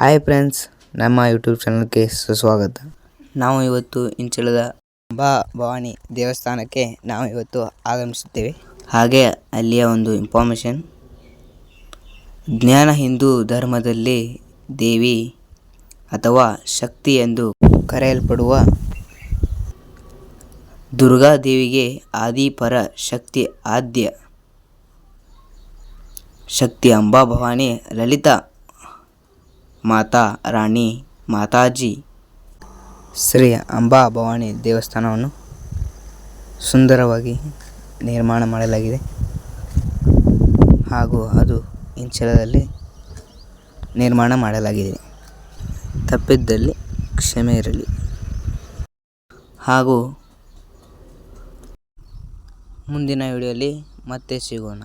Hi friends ನಮ್ಮ YouTube ಚಾನಲ್ಗೆ ಸುಸ್ವಾಗತ. ನಾವು ಇವತ್ತು ಇಂಚಳದ ಬಾ ಭವಾನಿ ದೇವಸ್ಥಾನಕ್ಕೆ ನಾವು ಇವತ್ತು ಆಗಮಿಸುತ್ತೇವೆ. ಹಾಗೆ ಅಲ್ಲಿಯ ಒಂದು ಇನ್ಫಾರ್ಮೇಷನ್ ಜ್ಞಾನ ಹಿಂದೂ ಧರ್ಮದಲ್ಲಿ ದೇವಿ ಅಥವಾ ಶಕ್ತಿ ಎಂದು ಕರೆಯಲ್ಪಡುವ ದುರ್ಗಾ ದುರ್ಗಾದೇವಿಗೆ ಆದಿಪರ ಶಕ್ತಿ ಆದ್ಯ, ಶಕ್ತಿ ಅಂಬಾ ಭವಾನಿ ಲಲಿತಾ ಮಾತಾ ರಾಣಿ, ಮಾತಾಜಿ. ಶ್ರೀ ಅಂಬಾ ಭವಾನಿ ದೇವಸ್ಥಾನವನ್ನು ಸುಂದರವಾಗಿ ನಿರ್ಮಾಣ ಮಾಡಲಾಗಿದೆ. ಹಾಗೂ ಅದು ಇಂಚಲದಲ್ಲಿ ನಿರ್ಮಾಣ ಮಾಡಲಾಗಿದೆ. ತಪ್ಪಿದ್ದಲ್ಲಿ ಕ್ಷಮೆ ಇರಲಿ. ಹಾಗೂ ಮುಂದಿನ ವಿಡಿಯೋಲಿ ಮತ್ತೆ ಸಿಗೋಣ.